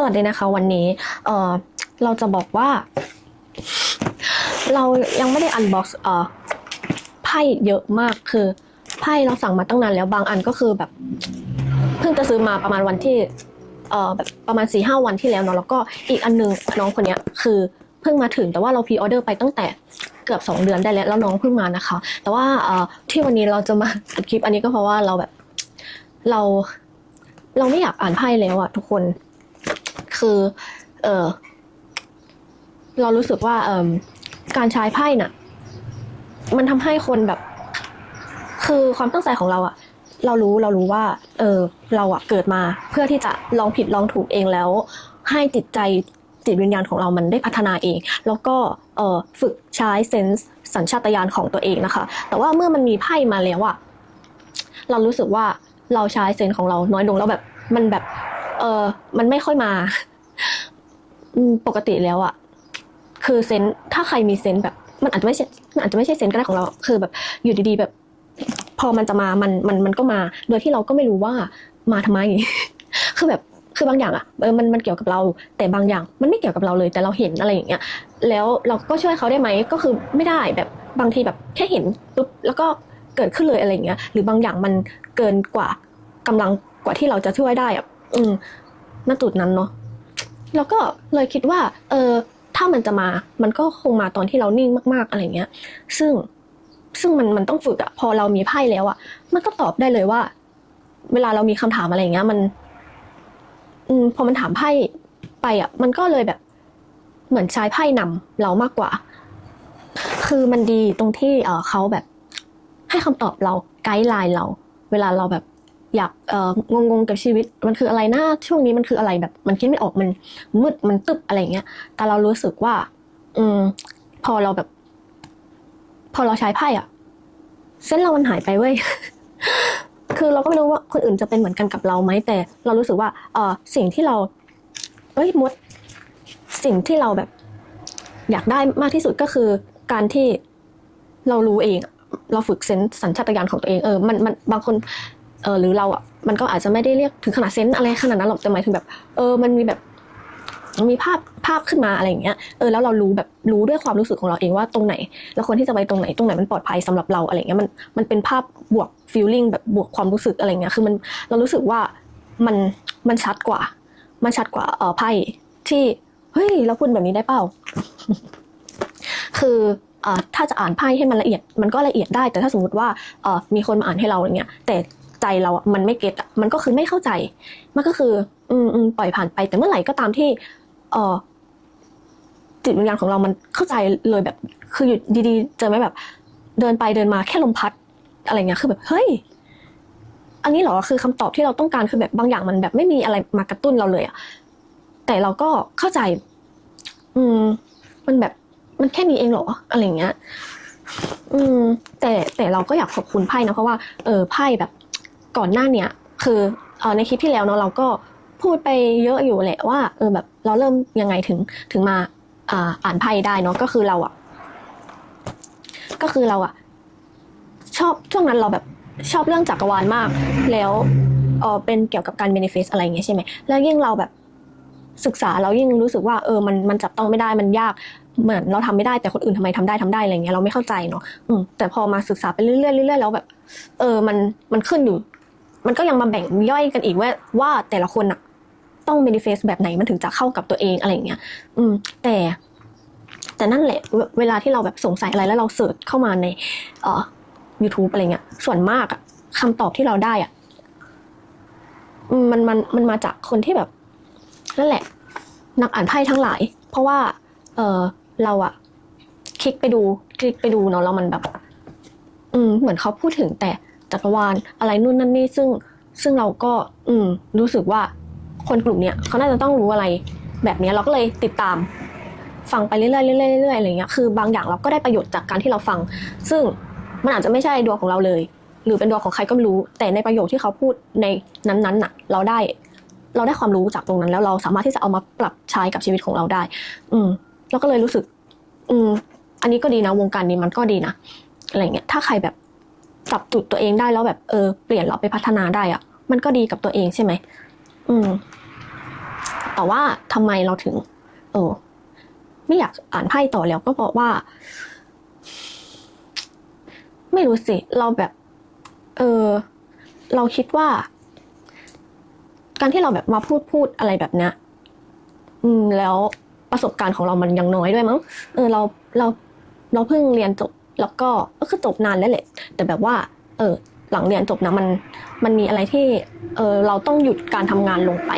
สวัสดีนะคะ วันนี้เออเราจะบอกว่า เรายังไม่ได้อันบ็อกซ์เออไพ่เยอะมากคือไพ่เราสั่งมาตั้งนานแล้วบางอันก็คือแบบ เพิ่งจะซื้อมาประมาณวันที่เออแบบประมาณสี่ห้าวันที่แล้วเนาะแล้วก็อีกอันนึงน้องคนเนี้ยคือเพิ่งมาถึงแต่ว่าเราพีออเดอร์ไปตั้งแต่เกือบสองเดือนได้แล้วแล้วน้องเพิ่งมานะคะ แต่ว่าที่วันนี้เราจะมาอัดคลิปอันนี้ก็เพราะว่าเราแบบเราเราไม่อยากอ่านไพ่แล้วอะทุกคน คือ เออเรารู้สึกว่า เออการใช้ไพ่น่ะ มันทำให้คนแบบ คือความตั้งใจของเราอะเรารู้เรารู้ว่า เออเราอะเกิดมาเพื่อที่จะลองผิดลองถูกเองแล้ว ให้จิตใจจิตวิญญาณของเรามันได้พัฒนาเอง แล้วก็เออฝึกใช้เซนส์สัญชาตญาณของตัวเองนะคะ แต่ว่าเมื่อมันมีไพ่มาแล้วอะเรารู้สึกว่าเราใช้เซนส์ของเราน้อยลงแล้วแบบมันแบบ เออมันไม่ค่อยมา ปกติแล้วอะคือเซนถ้าใครมีเซนแบบ มันอาจจะไม่ใช่มันอาจจะไม่ใช่เซนก็ได้ของเรา คือแบบอยู่ดีๆแบบ พอมันจะมามันมันมันก็มา โดยที่เราก็ไม่รู้ว่ามาทำไม คือแบบคือบางอย่างอะเออมันมันเกี่ยวกับเรา แต่บางอย่างมันไม่เกี่ยวกับเราเลย แต่เราเห็นอะไรอย่างเงี้ย แล้วเราก็ช่วยเขาได้ไหมก็คือไม่ได้แบบบางทีแบบแค่เห็นปุ๊บแล้วก็เกิดขึ้นเลยอะไรอย่างเงี้ย หรือบางอย่างมันเกินกว่ากำลังกว่าที่เราจะช่วยได้อะอืมณจุดนั้นเนาะ แล้วก็เลยคิดว่า เออถ้ามันจะมา มันก็คงมาตอนที่เรานิ่งมาก ๆ อะไรเงี้ย ซึ่งซึ่งมันมันต้องฝึกอะพอเรามีไพ่แล้วอะมันก็ตอบได้เลยว่า เวลาเรามีคำถามอะไรเงี้ย มัน อืมพอมันถามไพ่ไปอะมันก็เลยแบบ เหมือนใช้ไพ่นำเรามากกว่า คือมันดีตรงที่เออเขาแบบ ให้คำตอบเราไกด์ไลน์เรา เวลาเราแบบ อยากเอองงๆกับชีวิตมันคืออะไรนะช่วงนี้มันคืออะไรแบบ มันคิดไม่ออกมันมืดมันตึบอะไรเงี้ย แต่เรารู้สึกว่า อืม พอเราแบบ พอเราใช้ไพ่อะเส้นเรามันหายไปเว้ยคือเราก็ไม่รู้ว่าคนอื่นจะเป็นเหมือนกันกับเราไหมแต่ เรารู้สึกว่า เออสิ่งที่เราเอ้ยมด สิ่งที่เราแบบ อยากได้มากที่สุดก็คือ การที่เรารู้เอง เราฝึกเซนส์สัญชาตญาณของตัวเองเออมันมันบางคน เออหรือเราอะมันก็อาจจะไม่ได้เรียกถึงขนาดเซนส์อะไรขนาดนั้นหรอกแต่หมายถึงแบบ เออมันมีแบบมีภาพภาพขึ้นมาอะไรอย่างเงี้ยเออแล้วเรารู้แบบรู้ด้วยความรู้สึกของเราเองว่าตรงไหนเราควรที่จะไปตรงไหนตรงไหนมันปลอดภัยสำหรับเราอะไรเงี้ยมันมันเป็นภาพบวกฟีลลิ่งแบบบวกความรู้สึกอะไรเงี้ยคือมันเรารู้สึกว่ามันมันชัดกว่า มันชัดกว่าเออไพ่ที่เฮ้ยเราพูดแบบนี้ได้เปล่า คือเออถ้าจะอ่านไพ่ให้มันละเอียดมันก็ละเอียดได้ แต่ถ้าสมมติว่าเออมีคนมาอ่านให้เราอย่างเงี้ยแต่ ใจเราอะมันไม่เก็ตอะมันก็คือไม่เข้าใจ มันก็คือ อืมอืมปล่อยผ่านไป แต่เมื่อไหร่ก็ตามที่ เออจิตวิญญาณของเรามันเข้าใจเลยแบบ คืออยู่ดีๆ เจอไหมแบบ เดินไปเดินมาแค่ลมพัด อะไรเงี้ยคือแบบเฮ้ยอันนี้เหรอคือคำตอบที่เราต้องการคือแบบบางอย่างมันแบบไม่มีอะไรมากระตุ้นเราเลยอะแต่เราก็เข้าใจ อืม มันแบบมันแค่นี้เองเหรออะไรเงี้ย อืม แต่แต่เราก็อยากขอบคุณไพ่นะเพราะว่า เออไพ่แบบ ก่อนหน้าเนี้ยคือเออในคลิปที่แล้วเนาะเราก็พูดไปเยอะอยู่แหละว่าเออแบบเราเริ่มยังไงถึงถึงมาอ่าอ่านไพ่ได้เนาะก็คือเราอะก็คือเราอะชอบช่วงนั้นเราแบบชอบเรื่องจักรวาลมาก แล้วเออเป็นเกี่ยวกับการ manifest อะไรเงี้ยใช่ไหมแล้วยิ่งเราแบบศึกษาเรายิ่งรู้สึกว่าเออมันมันจับต้องไม่ได้มันยากเหมือนเราทำไม่ได้แต่คนอื่นทำไมทำได้ทำได้อะไรเงี้ยเราไม่เข้าใจเนาะอืมแต่พอมาศึกษาไปเรื่อยๆเรื่อยๆแล้วแบบ เออมันมันขึ้นอยู่ มันก็ยังมาแบ่งย่อยกันอีกว่าว่าแต่ละคนอะต้อง manifest แบบไหนมันถึงจะเข้ากับตัวเองอะไรเงี้ย อืม แต่ แต่นั่นแหละ เวลาที่เราแบบสงสัยอะไรแล้วเราเสิร์ชเข้ามาในเอ่อ YouTube อะไรเงี้ย ส่วนมากอะคำตอบที่เราได้อะมมันมันมันมาจากคนที่แบบ นั่นแหละ นักอ่านไพ่ทั้งหลาย เพราะว่า เออเราอะคลิกไปดู คลิกไปดูเนาะแล้วมันแบบ อืม เหมือนเขาพูดถึงแต่ จักรวาลอะไรนู่นนั่นนี่ซึ่งซึ่งเราก็อืมรู้สึกว่าคนกลุ่มเนี้ยเขาน่าจะต้องรู้อะไร แบบนี้เราก็เลยติดตามฟังไปเรื่อยๆเรื่อยๆเรื่อยๆอะไรเงี้ยคือบางอย่างเราก็ได้ประโยชน์จากการที่เราฟัง ซึ่งมันอาจจะไม่ใช่ดวงของเราเลย หรือเป็นดวงของใครก็ไม่รู้ แต่ในประโยชน์ที่เขาพูดในนั้นๆน่ะ เราได้ เราได้ความรู้จากตรงนั้น แล้วเราสามารถที่จะเอามาปรับใช้กับชีวิตของเราได้ อืมเราก็เลยรู้สึก อืม อันนี้ก็ดีนะวงการนี้มันก็ดีนะอะไรเงี้ยถ้าใครแบบ ปรับจุดตัวเองได้แล้วแบบเออเปลี่ยนเราไปพัฒนาได้อะมันก็ดีกับตัวเองใช่ไหมอืม แต่ว่าทำไมเราถึง เออ ไม่อยากอ่านไพ่ต่อแล้วก็เพราะว่า ไม่รู้สิ เราแบบ เออ เราคิดว่า การที่เราแบบมาพูดพูดอะไรแบบเนี้ยอืม แล้วประสบการณ์ของเรามันยังน้อยด้วยมั้ง เออ เราเราเราเพิ่งเรียนจบ แล้วก็ก็คือจบนานแล้วแหละ แต่แบบว่า เออหลังเรียนจบนะมันมันมีอะไรที่ เออเราต้องหยุดการทำงานลงไป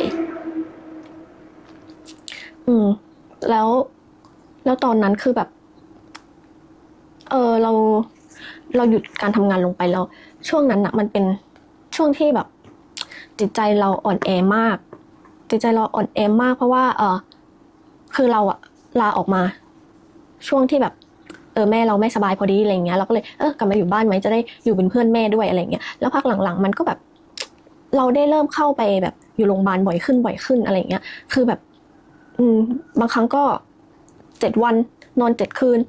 อืม แล้วแล้วตอนนั้นคือแบบ เออเรา เราหยุดการทำงานลงไปแล้วช่วงนั้นอะมันเป็นช่วงที่แบบ จิตใจเราอ่อนแอมาก จิตใจเราอ่อนแอมาก เพราะว่า เออคือเราอะลาออกมา ช่วงที่แบบ ออแม่เราไม่สบายพอดีอะไรเงี้ยเราก็เลยเออกลับมาอยู่บ้านไหมจะได้อยู่เป็นเพื่อนแม่ด้วยอะไรเงี้ยแล้วพักหลังๆ มันก็แบบ เราได้เริ่มเข้าไปแบบอยู่โรงพยาบาลบ่อยขึ้นบ่อยขึ้นอะไรเงี้ยคือแบบ อืมบางครั้งก็เจ็ดวันนอนเจ็ดคืน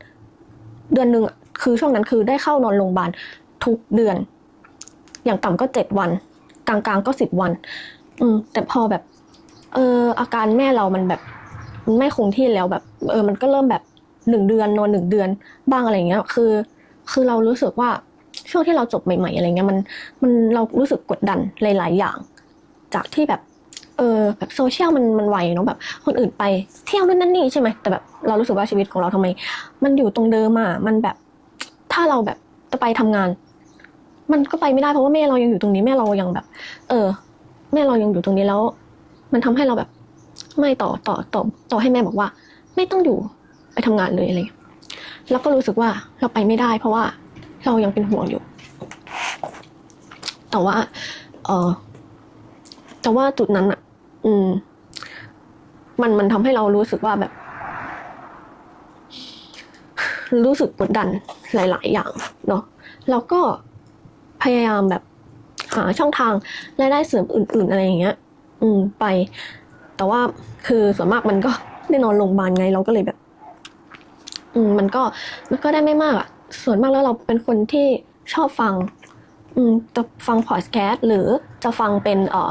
เดือนหนึ่งคือช่วงนั้นคือได้เข้านอนโรงพยาบาลทุกเดือน อย่างต่ำก็เจ็ดวัน กลางๆก็สิบวัน อืม แต่พอแบบ เอออาการแม่เรามันแบบไม่คงที่แล้วแบบ เออ มันก็เริ่มแบบ หนึ่งเดือนนอนหนึ่งเดือนบ้างอะไรเงี้ย คือ คือเรารู้สึกว่าช่วงที่เราจบใหม่ ๆ อะไรเงี้ยมันมันเรารู้สึกกดดันหลาย ๆ อย่าง จากที่แบบเออแบบโซเชียลมันมันไวเนาะแบบ คนอื่นไปเที่ยวนู่นนั่นนี่ใช่ไหมแต่แบบเรารู้สึกว่าชีวิตของเราทำไม มันอยู่ตรงเดิมอะมันแบบถ้าเราแบบจะไปทำงาน มันก็ไปไม่ได้เพราะว่าแม่เรายังอยู่ตรงนี้แม่เรายังแบบ เออ แม่เรายังอยู่ตรงนี้แล้ว มันทำให้เราแบบ ไม่ต่อต่อต่อต่อให้แม่บอกว่า ไม่ต้องอยู่ ไปทำงานเลยอะไรอย่างเงี้ยแล้วก็รู้สึกว่าเราไปไม่ได้ เพราะว่าเรายังเป็นห่วงอยู่ แต่ว่า เออแต่ว่าจุดนั้นอะ อืม มันมันทำให้เรารู้สึกว่าแบบ รู้สึกกดดันหลาย ๆ อย่างเนาะแล้วก็พยายามแบบหาช่องทางรายได้เสริมอื่น ๆ อะไรอย่างเงี้ย อืม ไป แต่ว่าคือส่วนมากมันก็ได้นอนโรงพยาบาลไง เราก็เลยแบบ อืมมันก็มันก็ได้ไม่มากอะส่วนมากแล้วเราเป็นคนที่ชอบฟัง อืมจะฟังพอดแคสต์หรือจะฟังเป็นเอ่อ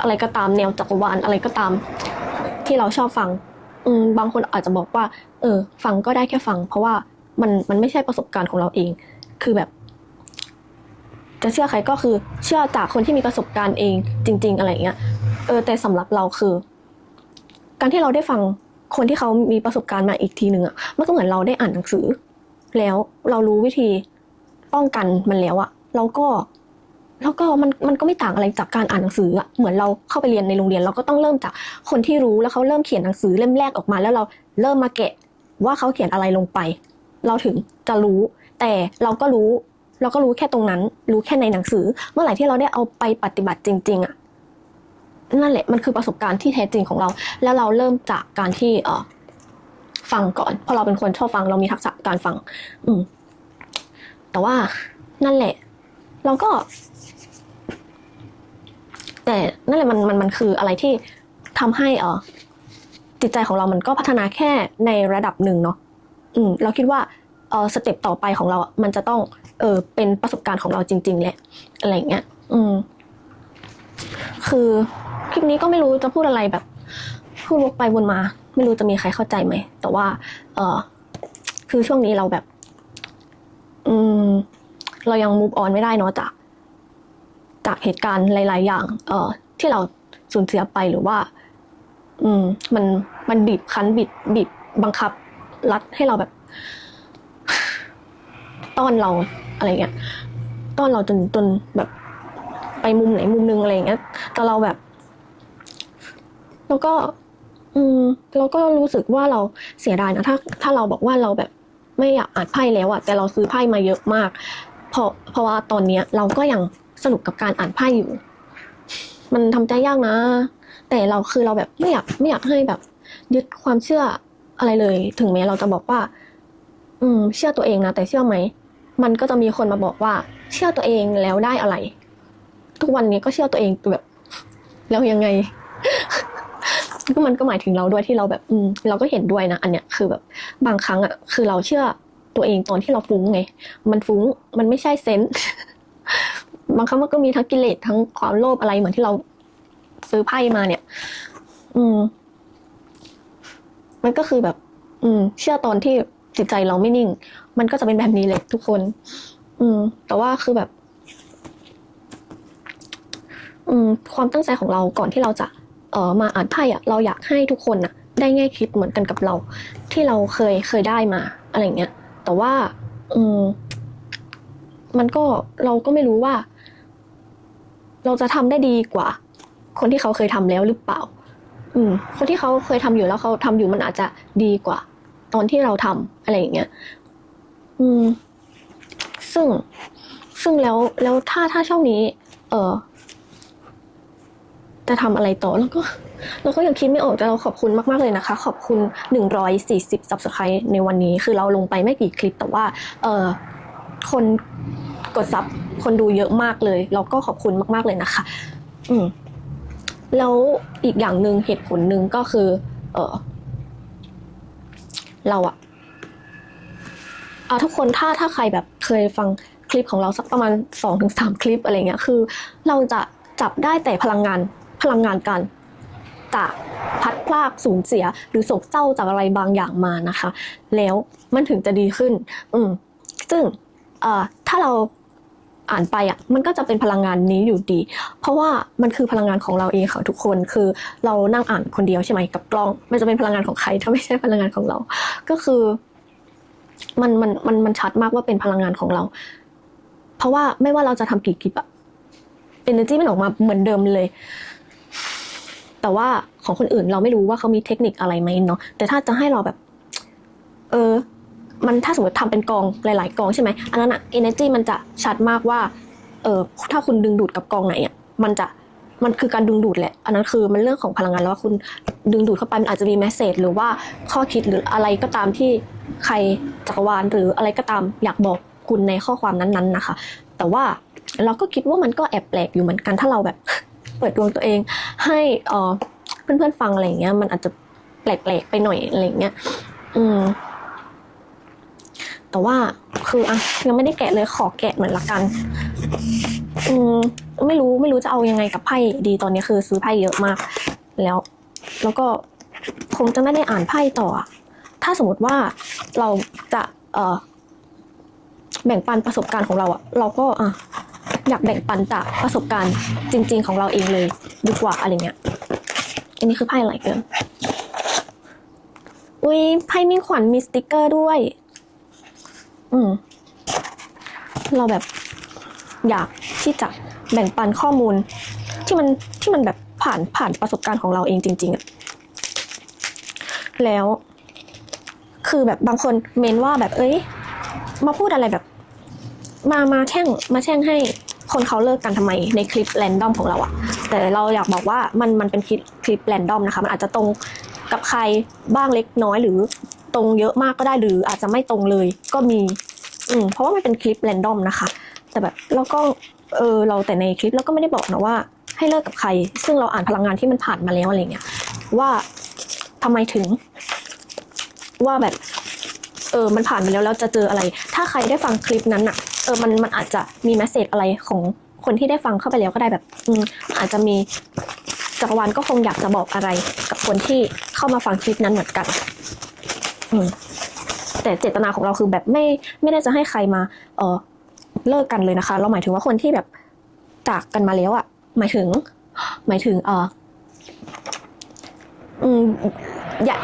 อะไรก็ตามแนวจักรวาลอะไรก็ตาม ที่เราชอบฟัง อืมบางคนอาจจะบอกว่า เออ ฟังก็ได้แค่ฟัง เพราะว่ามันมันไม่ใช่ประสบการณ์ของเราเอง คือแบบ จะเชื่อใครก็คือเชื่อจากคนที่มีประสบการณ์เอง จริง ๆ อะไรอย่างเงี้ยเออแต่สำหรับเราคือ การที่เราได้ฟัง คนที่เขามีประสบการณ์มาอีกทีหนึ่งอะมันก็เหมือนเราได้อ่านหนังสือ แล้วเรารู้วิธีป้องกันมันแล้วอะเราก็แล้วก็มันมันก็ไม่ต่างอะไรจากการอ่านหนังสืออะเหมือนเราเข้าไปเรียนในโรงเรียน เราก็ต้องเริ่มจากคนที่รู้แล้วเขาเริ่มเขียนหนังสือเล่มแรกออกมา แล้วเราเริ่มมาแกะว่าเขาเขียนอะไรลงไป เราถึงจะรู้ แต่เราก็รู้ เราก็รู้แค่ตรงนั้น รู้แค่ในหนังสือ เมื่อไหร่ที่เราได้เอาไปปฏิบัติจริง ๆอะ นั่นแหละมันคือประสบการณ์ที่แท้จริงของเรา แล้วเราเริ่มจากการที่เออฟังก่อนเพราะเราเป็นคนชอบฟังเรามีทักษะการฟัง อืม แต่ว่านั่นแหละ เราก็ แต่นั่นแหละมันมันมันคืออะไรที่ทำให้เออจิตใจของเรามันก็พัฒนาแค่ในระดับหนึ่งเนาะอืม เราคิดว่าเออสเต็ปต่อไปของเรา มันจะต้อง เออเป็นประสบการณ์ของเราจริง ๆ แหละ อะไรเงี้ย อืม คือ ลิปนี้ก็ไม่รู้จะพูดอะไรแบบ พูดวกไปวนมา ไม่รู้จะมีใครเข้าใจไหม แต่ว่า เออคือช่วงนี้เราแบบ อืม เรายัง move on ไม่ได้เนาะจาก จากเหตุการณ์หลาย ๆ อย่าง เอ่อที่เราสูญเสียไปหรือว่า อืม มันมันบีบคั้นบีบบีบบังคับ รัดให้เราแบบต้อนเราอะไรเงี้ยต้อนเราจนจนแบบไปมุมไหนมุมนึงอะไรอย่างเงี้ยแต่เราแบบ แล้วก็อืมเราก็รู้สึกว่าเราเสียดายนะถ้า ถ้าเราบอกว่าเราแบบไม่อยากอ่านไพ่แล้วอะแต่เราซื้อไพ่มาเยอะมาก เพราะเพราะว่าตอนเนี้ยเราก็ยังสนุกกับการอ่านไพ่อยู่ มันทำใจยากนะ แต่เราคือเราแบบไม่อยากไม่อยากให้แบบ ยึดความเชื่ออะไรเลย ถึงแม้เราจะบอกว่า อืม เชื่อตัวเองนะแต่เชื่อไหมมันก็จะมีคนมาบอกว่า เชื่อตัวเองแล้วได้อะไร ทุกวันนี้ก็เชื่อตัวเองแบบแล้วยังไง ก็มันก็หมายถึงเราด้วยที่เราแบบอืมเราก็เห็นด้วยนะ อันเนี้ยคือแบบบางครั้งอะคือเราเชื่อตัวเองตอนที่เราฟุ้งไง มันฟุ้งมันไม่ใช่เซนส์บางครั้งมันก็มีทั้งกิเลสทั้งความโลภอะไรเหมือนที่เราซื้อไพ่มาเนี่ย อืม มันก็คือแบบ อืม เชื่อตอนที่จิตใจเราไม่นิ่ง มันก็จะเป็นแบบนี้เลยทุกคน อืม แต่ว่าคือแบบ อืม ความตั้งใจของเราก่อนที่เราจะ เออมาอ่านไพ่อะเราอยากให้ทุกคนอะได้แง่คิดเหมือนกันกับเรา ที่เราเคยเคยได้มาอะไรเงี้ย แต่ว่าอืมมันก็เราก็ไม่รู้ว่า เราจะทำได้ดีกว่า คนที่เขาเคยทำแล้วหรือเปล่า อืม คนที่เขาเคยทำอยู่แล้วเขาทำอยู่มันอาจจะดีกว่า ตอนที่เราทำอะไรอย่างเงี้ย อืม ซึ่งซึ่งแล้วแล้วถ้าถ้าช่องนี้ เออ จะทำอะไรต่อแล้วก็เราก็ยังคิดไม่ออกแต่เราขอบคุณมากๆเลยนะคะ ขอบคุณ 140 subscribe ในวันนี้ คือเราลงไปไม่กี่คลิป แต่ว่าเออคนกดซับคนดูเยอะมากเลย เราก็ขอบคุณมาก ๆเลยนะคะ อืมแล้วอีกอย่างหนึ่งเหตุผลหนึ่งก็คือ เออเราอะอะทุกคนถ้าถ้าใครแบบเคยฟังคลิปของเราสักประมาณสองถึงสามคลิปอะไรเงี้ยคือ เราจะจับได้แต่พลังงาน พลังงานกันจาพัดพลากสูญเสีย หรือโศกเศร้าจากอะไรบางอย่างมานะคะ แล้วมันถึงจะดีขึ้น อืมซึ่งถ้าเราอ่านไปอะมันก็จะเป็นพลังงานนี้อยู่ดี เพราะว่ามันคือพลังงานของเราเองค่ะทุกคนคือเรานั่งอ่านคนเดียวใช่ไหมกับกล้อง มันจะเป็นพลังงานของใครถ้าไม่ใช่พลังงานของเรา ก็คือมันมันมันมันชัดมากว่าเป็นพลังงานของเรา เพราะว่าไม่ว่าเราจะทำกี่คลิปอะ energy มันออกมาเหมือนเดิมเลย แต่ว่าของคนอื่นเราไม่รู้ว่าเขามีเทคนิคอะไรไหมเนาะแต่ถ้าจะให้เราแบบ เออ มันถ้าสมมติทำเป็นกองหลาย ๆ กองใช่ไหมอันนั้นอะ energy มันจะชัดมากว่า เออถ้าคุณดึงดูดกับกองไหนอะมันจะมันคือการดึงดูดแหละ อันนั้นคือมันเรื่องของพลังงานแล้วว่าคุณดึงดูดเข้าไปมันอาจจะมีแมสเซจหรือว่าข้อคิดหรืออะไรก็ตามที่ใครจักรวาลหรืออะไรก็ตามอยากบอกคุณในข้อความนั้นๆนะคะ แต่ว่าเราก็คิดว่ามันก็แอบแปลกอยู่เหมือนกันถ้าเราแบบ เปิดดวงตัวเอง ให้เอ่อเพื่อนๆฟังอะไรเงี้ย มันอาจจะแปลกๆไปหน่อยอะไรเงี้ย อืม แต่ว่าคืออะยังไม่ได้แกะเลยขอแกะเหมือนละกัน อืม ไม่รู้ไม่รู้จะเอายังไงกับไพ่ดีตอนนี้คือซื้อไพ่เยอะมาก แล้ว แล้วก็คงจะไม่ได้อ่านไพ่ต่อ ถ้าสมมติว่าเราจะ เอ่อแบ่งปันประสบการณ์ของเราอะเราก็อะ อยากแบ่งปันจากประสบการณ์จริง ๆ ของเราเองเลยดีกว่าอะไรเงี้ย อันนี้คือไพ่อะไรเกินอุ้ยไพ่มิ่งขวัญมีสติกเกอร์ด้วย อืม เราแบบอยากที่จะแบ่งปันข้อมูล ที่มันที่มันแบบผ่านผ่านประสบการณ์ของเราเองจริง ๆอะแล้ว คือแบบบางคนเมนว่าแบบเอ้ย มาพูดอะไรแบบ มามาแช่งมาแช่งให้ คนเขาเลิกกันทำไมในคลิปแรนดอมของเราอะแต่เราอยากบอกว่ามันมันเป็นคลิปคลิปแรนดอมนะคะมันอาจจะตรงกับใครบ้างเล็กน้อยหรือตรงเยอะมากก็ได้หรืออาจจะไม่ตรงเลยก็มีอืมเพราะว่ามันเป็นคลิปแรนดอมนะคะ แต่แบบเราก็เออเราแต่ในคลิปเราก็ไม่ได้บอกนะว่า ให้เลิกกับใคร ซึ่งเราอ่านพลังงานที่มันผ่านมาแล้วอะไรเงี้ยว่าทำไมถึง ว่าแบบ เออมันผ่านมาแล้วแล้วจะเจออะไร ถ้าใครได้ฟังคลิปนั้นอะ ออมันมันอาจจะมีแมสเซจอะไรของคนที่ได้ฟังเข้าไปแล้วก็ได้แบบ อืมอาจจะมีจักรวาลก็คงอยากจะบอกอะไรกับคนที่เข้ามาฟังคลิปนั้นเหมือนกัน อืมแต่เจตนาของเราคือแบบไม่ไม่ได้จะให้ใครมา เออเลิกกันเลยนะคะ เราหมายถึงว่าคนที่แบบจากกันมาแล้วอะหมายถึง หมายถึง เออ อืม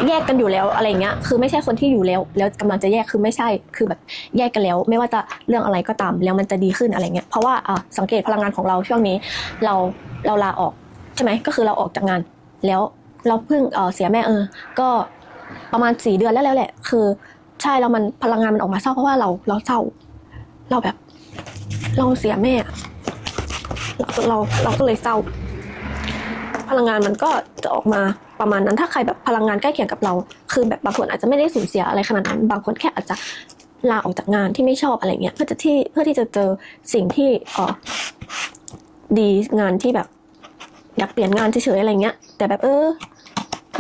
แยกกันอยู่แล้วอะไรเงี้ย คือไม่ใช่คนที่อยู่แล้ว แล้วกำลังจะแยกคือไม่ใช่ คือแบบแยกกันแล้ว ไม่ว่าจะเรื่องอะไรก็ตามแล้วมันจะดีขึ้นอะไรเงี้ย เพราะว่าอะสังเกตพลังงานของเราช่วงนี้ เราเราลาออกใช่ไหมก็คือเราออกจากงาน แล้วเราเพิ่งเออเสียแม่เออ ก็ประมาณสี่เดือนแล้วแล้วแหละ คือใช่แล้วมันพลังงานมันออกมาเศร้าเพราะว่าเราเราเศร้า เราแบบ เราเสียแม่ เราเราเราก็เลยเศร้า พลังงานมันก็จะออกมาประมาณนั้นถ้าใครแบบพลังงานใกล้เคียงกับเรา คือแบบบางคนอาจจะไม่ได้สูญเสียอะไรขนาดนั้น บางคนแค่อาจจะลาออกจากงานที่ไม่ชอบอะไรเงี้ยเพื่อจะที่เพื่อที่จะเจอสิ่งที่เออดีงานที่แบบอยากเปลี่ยนงานเฉยๆอะไรเงี้ย แต่แบบเออ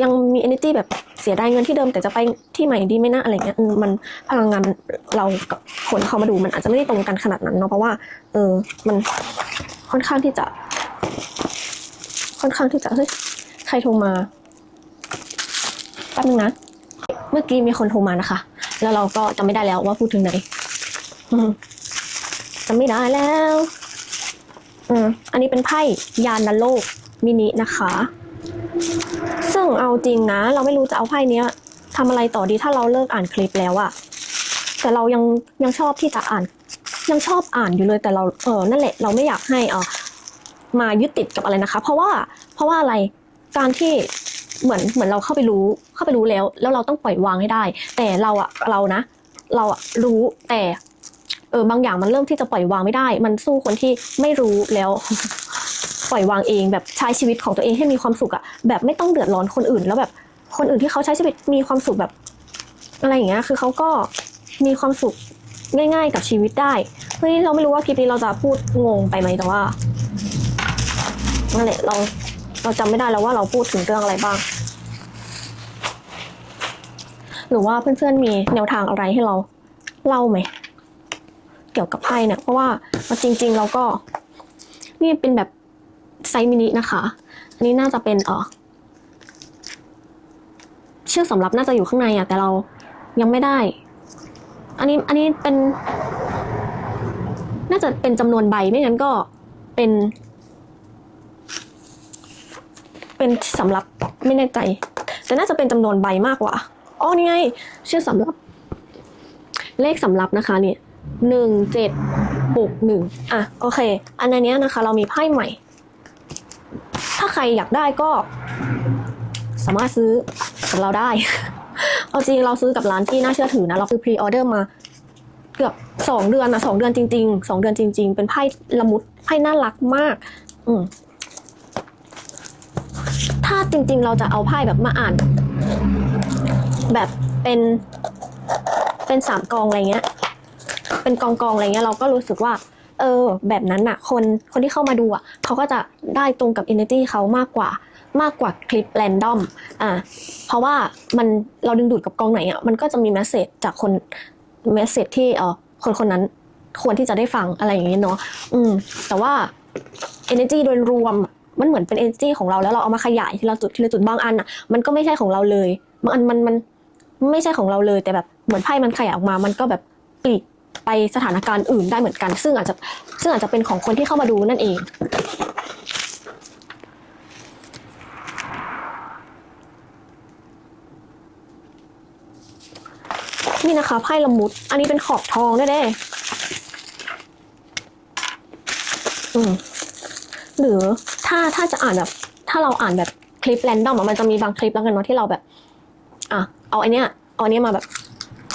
ยังมี energy แบบเสียดายเงินที่เดิม แต่จะไปที่ใหม่ดีไหมนะอะไรเงี้ยมันพลังงานเรากับคนเขามาดูมันอาจจะไม่ได้ตรงกันขนาดนั้นเนาะเพราะว่า เออมันค่อนข้างที่จะ ค่อนข้างที่จะเฮ้ยใครโทรมาแป๊บนึงนะ เมื่อกี้มีคนโทรมานะคะ แล้วเราก็จำไม่ได้แล้วว่าพูดถึงไหนจำไม่ได้แล้ว อืมอันนี้เป็นไพ่ยานโลกมินินะคะ ซึ่งเอาจริงนะ เราไม่รู้จะเอาไพ่เนี้ยทำอะไรต่อดีถ้าเราเลิกอ่านคลิปแล้วอะแต่เรายังยังชอบที่จะอ่าน ยังชอบอ่านอยู่เลยแต่เราเออนั่นแหละเราไม่อยากให้เออ มายึดติดกับอะไรนะคะ เพราะว่าเพราะว่าอะไรการที่เหมือนเหมือนเราเข้าไปรู้เข้าไปรู้แล้ว แล้วเราต้องปล่อยวางให้ได้ แต่เราอะเรานะ เราอะรู้แต่เออบางอย่างมันเริ่มที่จะปล่อยวางไม่ได้ มันสู้คนที่ไม่รู้แล้ว ปล่อยวางเองแบบใช้ชีวิตของตัวเองให้มีความสุขอะแบบไม่ต้องเดือดร้อนคนอื่น แล้วแบบคนอื่นที่เขาใช้ชีวิตมีความสุขแบบ อะไรอย่างเงี้ยคือเขาก็มีความสุขง่าย ๆ กับชีวิตได้เฮ้ยเราไม่รู้ว่าคลิปนี้เราจะพูดงงไปไหมแต่ว่า นั่นแหละเราเราจำไม่ได้แล้วว่าเราพูดถึงเรื่องอะไรบ้าง หรือว่าเพื่อนๆมีแนวทางอะไรให้เราเล่าไหม เกี่ยวกับไพ่เนี่ย เพราะว่าเอาจริง ๆ เราก็ นี่เป็นแบบไซมินินะคะ อันนี้น่าจะเป็นเออเชื่อสำรับน่าจะอยู่ข้างในอะแต่เรายังไม่ได้ อันนี้อันนี้เป็น น่าจะเป็นจำนวนใบไม่งั้นก็เป็น เป็นสำรับไม่แน่ใจ แต่น่าจะเป็นจำนวนใบมากกว่าอ๋อนี่ไง ชื่อสำรับ เลขสำรับนะคะเนี่ยหนึ่งเจ็ดหกหนึ่งอะโอเค อันนี้นะคะ เรามีไพ่ใหม่ ถ้าใครอยากได้ก็ สามารถซื้อกับเราได้ เอาจริงเราซื้อกับร้านที่น่าเชื่อถือนะ เราคือพรีออเดอร์มาเกือบสองเดือนนะสองเดือนจริงๆสองเดือนจริง ๆ เป็นไพ่ละมุดไพ่น่ารักมาก อืม จริง ๆ เราจะเอาไพ่แบบมาอ่าน แบบเป็นเป็นสามกองอะไรเงี้ย เป็นกองกองอะไรเงี้ยเราก็รู้สึกว่า เออ แบบนั้นน่ะคนคนที่เข้ามาดูอะเขาก็จะได้ตรงกับ energy เขามากกว่ามากกว่าคลิปแรนดอมอ่าเพราะว่ามันเราดึงดูดกับกองไหนอะมันก็จะมีแมสเซจจากคนแมสเซจที่เออคนคนนั้นควรที่จะได้ฟังอะไรอย่างเงี้ยเนาะอืมแต่ว่า energy โดยรวม มันเหมือนเป็น energy ของเราแล้วเราเอามาขยายทีละจุดทีละจุดบางอันอะมันก็ไม่ใช่ของเราเลยบางอันมันมันไม่ใช่ของเราเลย แต่แบบเหมือนไพ่มันขยายออกมา มันก็แบบปลีกไปสถานการณ์อื่นได้เหมือนกัน ซึ่งอาจจะซึ่งอาจจะเป็นของคนที่เข้ามาดูนั่นเองนี่นะคะไพ่ละมุด อันนี้เป็นขอบทองด้วยเด้อืม หรือถ้าถ้าจะอ่านแบบถ้าเราอ่านแบบคลิปแรนดอมมันจะมีบางคลิปแล้วกันเนาะที่เราแบบ อะเอาอันเนี้ยเอาอันเนี้ยมาแบบ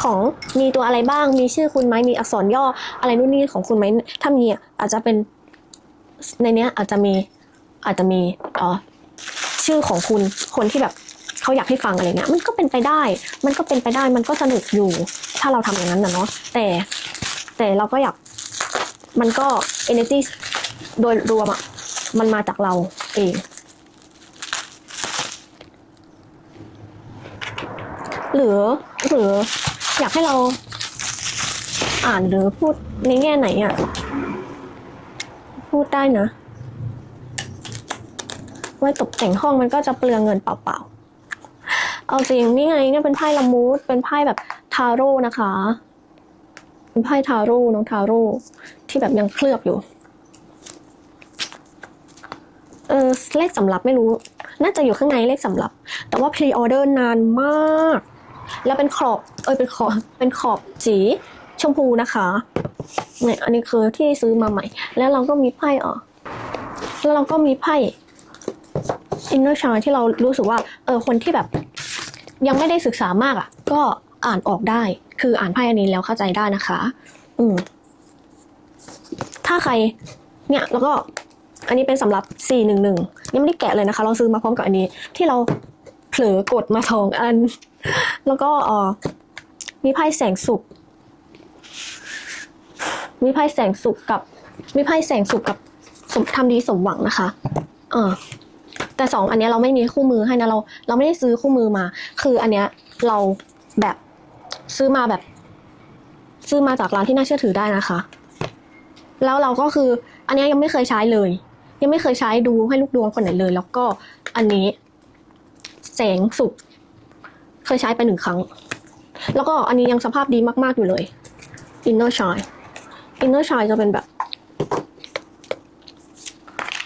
ของมีตัวอะไรบ้างมีชื่อคุณไหมมีอักษรย่ออะไรนู่นนี่ของคุณไหมถ้ามีอะอาจจะเป็นในเนี้ยอาจจะมีอาจจะมีเอ่อชื่อของคุณคนที่แบบเขาอยากให้ฟังอะไรเงี้ยมันก็เป็นไปได้ มันก็เป็นไปได้มันก็สนุกอยู่ ถ้าเราทำอย่างนั้นนะเนาะแต่แต่เราก็อยากมันก็ energy โดยรวมอะ มันมาจากเราเอง หรือหรืออยากให้เราอ่านหรือพูดในแง่ไหนอะพูดได้นะ ไว้ตกแต่งห้องมันก็จะเปลืองเงินเปล่าๆ เอาจริงนี่ไงเนี่ยเป็นไพ่ละมูดเป็นไพ่แบบทาโร่นะคะ เป็นไพ่ทาโร่น้องทาโร่ที่แบบยังเคลือบอยู่ เออเลขสำรับไม่รู้ น่าจะอยู่ข้างในเลขสำรับ แต่ว่าพรีออเดอร์นานมาก แล้วเป็นขอบเอยเป็นขอบเป็นขอบสีชมพูนะคะเนี่ยอันนี้คือที่ซื้อมาใหม่ แล้วเราก็มีไพ่อะแล้วเราก็มีไพ่อินเนอร์ชาที่เรารู้สึกว่าเออคนที่แบบ ยังไม่ได้ศึกษามากอะ ก็อ่านออกได้ คืออ่านไพ่อันนี้แล้วเข้าใจได้นะคะ อืมถ้าใคร เนี่ยแล้วก็ อันนี้เป็นสำหรับ 411ยังไม่ได้แกะเลยนะคะ เราซื้อมาพร้อมกับอันนี้ ที่เราเผลอกดมาสองอัน แล้วก็ออมีไพ่แสงสุกมีไพ่แสงสุกกับมีไพ่แสงสุกกับสมทำดีสมหวังนะคะเออแต่สองอันนี้เราไม่มีคู่มือให้นะเรา เราไม่ได้ซื้อคู่มือมา คืออันเนี้ยเราแบบซื้อมาแบบ ซื้อมาจากร้านที่น่าเชื่อถือได้นะคะ แล้วเราก็คือ อันนี้ยังไม่เคยใช้เลย ยังไม่เคยใช้ดูให้ลูกดวงคนไหนเลย แล้วก็อันนี้ แสงสุกเคยใช้ไปหนึ่งครั้ง แล้วก็อันนี้ยังสภาพดีมาก ๆ อยู่เลย Inner Shine Inner Shine จะเป็นแบบ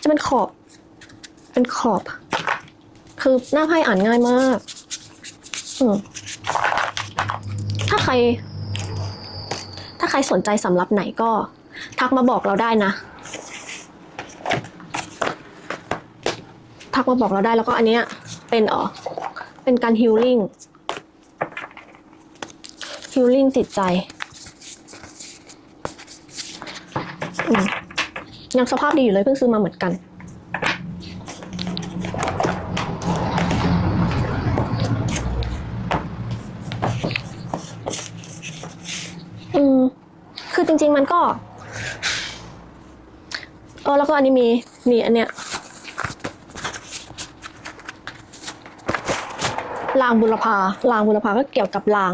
จะเป็นขอบ เป็นขอบ คือหน้าไพ่อ่านง่ายมากอถ้าใคร ถ้าใครสนใจสำหรับไหนก็ ทักมาบอกเราได้นะ กมาบอกเราได้แล้วก็อันเนี้ยเป็นเออเป็นการฮิลลิ่งฮิลลิ่งจิตใจอืมยังสภาพดีอยู่เลยเพิ่งซื้อมาเหมือนกัน อืม คือจริง ๆ มันก็ เออแล้วก็อันนี้มี มีอันเนี้ย ลางบุรพาลางบุรพาก็เกี่ยวกับลาง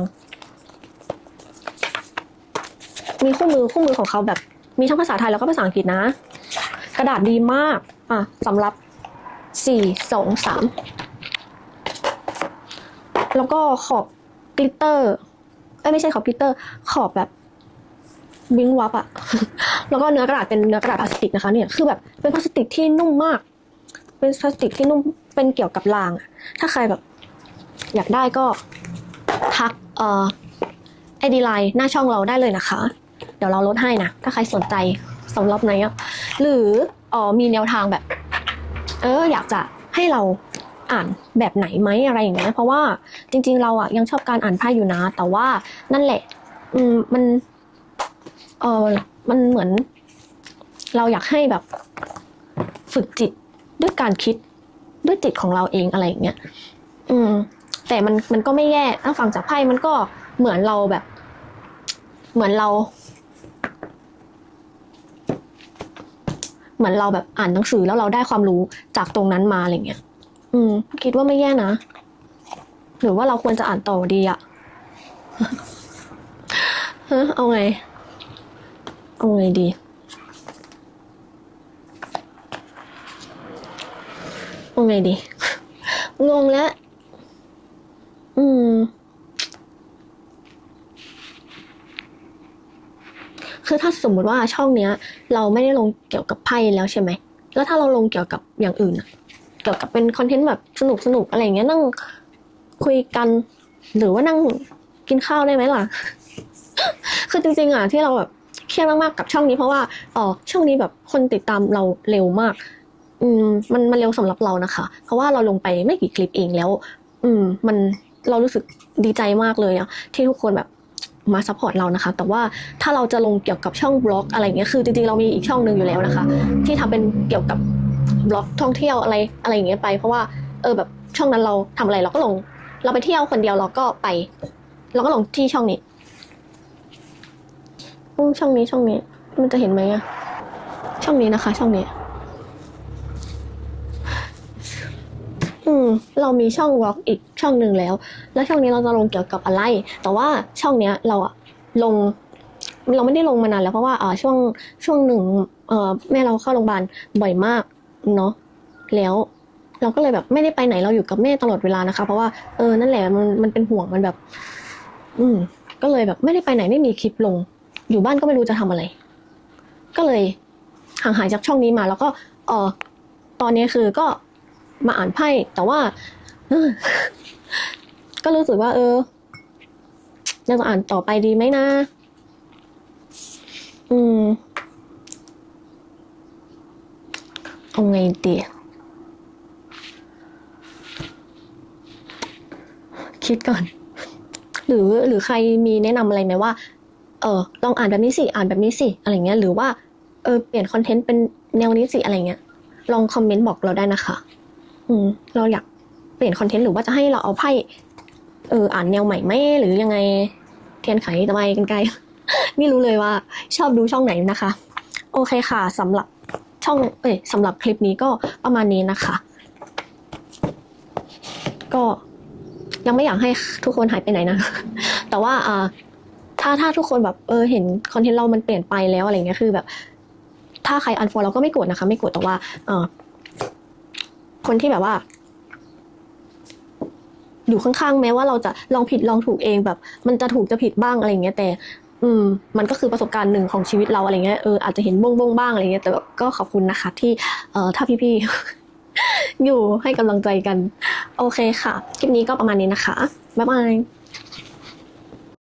มีคู่มือคู่มือของเขาแบบ มีทั้งภาษาไทยแล้วก็ภาษาอังกฤษนะ กระดาษดีมาก อะสำหรับสี่สองสามแล้วก็ขอบกลิตเตอร์เอ้ยไม่ใช่ขอบกลิตเตอร์ ขอบแบบวิงวับอะแล้วก็เนื้อกระดาษเป็นเนื้อกระดาษพลาสติกนะคะเนี่ยคือแบบเป็นพลาสติกที่นุ่มมาก เป็นพลาสติกที่นุ่มเป็นเกี่ยวกับรางอะถ้าใครแบบ อยากได้ก็ทักเอ่อไอดีไลน์หน้าช่องเราได้เลยนะคะ เดี๋ยวเราลดให้นะ ถ้าใครสนใจสำหรับไหนอะหรืออ๋อมีแนวทางแบบ เอออยากจะให้เราอ่านแบบไหนไหมอะไรอย่างเงี้ยเพราะว่าจริง ๆ เราอะยังชอบการอ่านไพ่อยู่นะ แต่ว่านั่นแหละ อืมมันเออมันเหมือน เราอยากให้แบบ ฝึกจิตด้วยการคิดด้วยจิตของเราเองอะไรอย่างเงี้ย อืม แต่มันมันก็ไม่แย่ถ้าฟังจากไพ่มันก็เหมือนเราแบบ เหมือนเรา เหมือนเราแบบอ่านหนังสือแล้วเราได้ความรู้จากตรงนั้นมาอะไรเงี้ย อืม คิดว่าไม่แย่นะ หรือว่าเราควรจะอ่านต่อดีอะฮะเอาไง เอาไงดีเอาไงดี งงแล้ว อืม คือ ถ้าสมมุติว่าช่องเนี้ย เราไม่ได้ลงเกี่ยวกับไพ่แล้วใช่ไหม แล้วถ้าเราลงเกี่ยวกับอย่างอื่นอะเกี่ยวกับเป็นคอนเทนต์แบบสนุกสนุกอะไรอย่างเงี้ยนั่งคุยกัน หรือว่านั่งกินข้าวได้ไหมล่ะ คือจริงๆอะที่เราแบบเครียดมากๆกับช่องนี้เพราะว่าเออช่องนี้แบบคนติดตามเราเร็วมาก อืม มันมันเร็วสำหรับเรานะคะ เพราะว่าเราลงไปไม่กี่คลิปเองแล้ว อืม มันเรารู้สึกดีใจมากเลยอะที่ทุกคนแบบ มาซัพพอร์ตเรานะคะ แต่ว่าถ้าเราจะลงเกี่ยวกับช่องบล็อก อะไรเงี้ยคือจริงๆเรามีอีกช่องหนึ่งอยู่แล้วนะคะ ที่ทำเป็นเกี่ยวกับบล็อกท่องเที่ยวอะไรอะไรอย่างเงี้ยไป เพราะว่าเออแบบช่องนั้นเราทำอะไรเราก็ลง เราไปเที่ยวคนเดียวเราก็ไป เราก็ลงที่ช่องนี้อู้ช่องนี้ช่องนี้ มันจะเห็นไหมอะช่องนี้นะคะ ช่องนี้ อืม เรามีช่องวอล์กอีกช่องหนึ่งแล้ว แล้วช่องนี้เราจะลงเกี่ยวกับอะไร แต่ว่าช่องเนี้ยเราอะลง เราไม่ได้ลงมานานแล้วเพราะว่าอ่าช่วงช่วงหนึ่งเอ่อแม่เราเข้าโรงพยาบาลบ่อยมากเนาะแล้วเราก็เลยแบบไม่ได้ไปไหนเราอยู่กับแม่ตลอดเวลานะคะ เพราะว่าเออนั่นแหละมันมันเป็นห่วงมันแบบ อืม ก็เลยแบบไม่ได้ไปไหนไม่มีคลิปลง อยู่บ้านก็ไม่รู้จะทำอะไร ก็เลยห่างหายจากช่องนี้มา แล้วก็เออตอนนี้คือก็ มาอ่านไพ่แต่ว่าก็รู้สึกว่า เออเราจะอ่านต่อไปดีไหมนะ อืมเอาไงดีคิดก่อน หรือหรือใครมีแนะนำอะไรไหมว่า เออลองอ่านแบบนี้สิ อ่านแบบนี้สิ อะไรเงี้ย หรือว่า เออ เปลี่ยนคอนเทนต์เป็นแนวนี้สิ อะไรเงี้ย ลองคอมเมนต์บอกเราได้นะคะ อืมเราอยากเปลี่ยนคอนเทนต์หรือว่าจะให้เราเอาไพ่เอออ่านแนวใหม่ไหมหรือยังไงเทียนไขตะไบกันไกล ไม่รู้เลยว่าชอบดูช่องไหนนะคะ โอเคค่ะสำหรับช่องเอ้ยสำหรับคลิปนี้ก็ประมาณนี้นะคะ ก็ยังไม่อยากให้ทุกคนหายไปไหนนะ แต่ว่าอ่าถ้าถ้าทุกคนแบบเออเห็นคอนเทนต์เรามันเปลี่ยนไปแล้วอะไรเงี้ยคือแบบ ถ้าใครอันฟอลเราก็ไม่โกรธนะคะ ไม่โกรธแต่ว่าเออ คนที่แบบว่า อยู่ข้างๆแม้ว่าเราจะลองผิดลองถูกเองแบบ มันจะถูกจะผิดบ้างอะไรอย่างเงี้ยแต่ อืม มันก็คือประสบการณ์หนึ่งของชีวิตเราอะไรเงี้ยเอออาจจะเห็นบ้งบ้งบ้างอะไรเงี้ยแต่แบบก็ขอบคุณนะคะ ที่ เอ่อถ้าพี่ๆอยู่ให้กำลังใจกัน โอเคค่ะคลิปนี้ก็ประมาณนี้นะคะบ๊ายบาย